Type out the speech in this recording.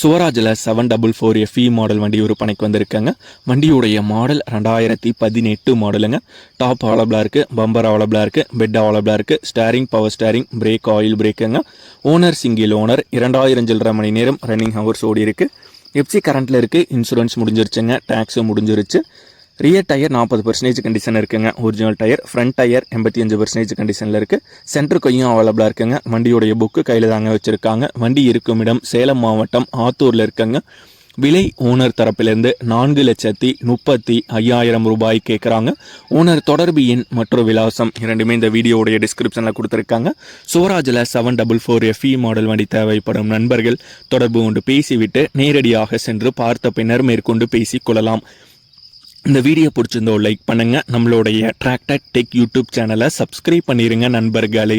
சுவராஜில் seven double four FE model வண்டி விற்பனைக்கு வந்திருக்காங்க. வண்டியுடைய மாடல் ரெண்டாயிரத்தி பதினெட்டு மாடலுங்க டாப் அவைலபிளாக இருக்குது பம்பர் அவைலபிளாக இருக்குது பெட் அவைலபிளாக இருக்குது steering power steering brake oil பிரேக்குங்க owner single owner இரண்டாயிரம் சில்லரை மணி நேரம் ரன்னிங் ஹவர்ஸ் ஓடி இருக்குது எஃப்சி கரண்ட்டில் இருக்குது இன்சூரன்ஸ் முடிஞ்சிருச்சுங்க டேக்ஸும் முடிஞ்சிருச்சு. ரியர் டயர் நாற்பது பர்சன்டேஜ் கண்டிஷன் இருக்குங்க. ஒரிஜினல் டயர் ஃப்ரண்ட் டயர் எண்பத்தி அஞ்சு பர்சன்டேஜ் கண்டிஷனில் இருக்குது சென்டர் கொய்யும் அவைலபிளாக இருக்குங்க. வண்டியுடைய புக்கு கையில் தாங்க வச்சுருக்காங்க. வண்டி இருக்கும் இடம் சேலம் மாவட்டம் ஆத்தூரில் இருக்குங்க. விலை ஓனர் தரப்பிலிருந்து நான்கு லட்சத்தி முப்பத்தி ஐயாயிரம் ரூபாய் கேட்குறாங்க ஓனர் தொடர்பு எண் மற்றும் விலாசம் இரண்டுமே இந்த வீடியோவுடைய டிஸ்கிரிப்ஷனில் கொடுத்துருக்காங்க. சுவராஜில் seven double four FE model வண்டி தேவைப்படும் நண்பர்கள் தொடர்பு கொண்டு பேசிவிட்டு நேரடியாக சென்று பார்த்த பின்னர் மேற்கொண்டு பேசிக் கொள்ளலாம். இந்த வீடியோ பிடிச்சிருந்தோ லைக் பண்ணுங்கள் நம்மளுடைய டிராக்டர் டெக் யூடியூப் சேனலை சப்ஸ்கிரைப் பண்ணிடுங்க நண்பர்களே.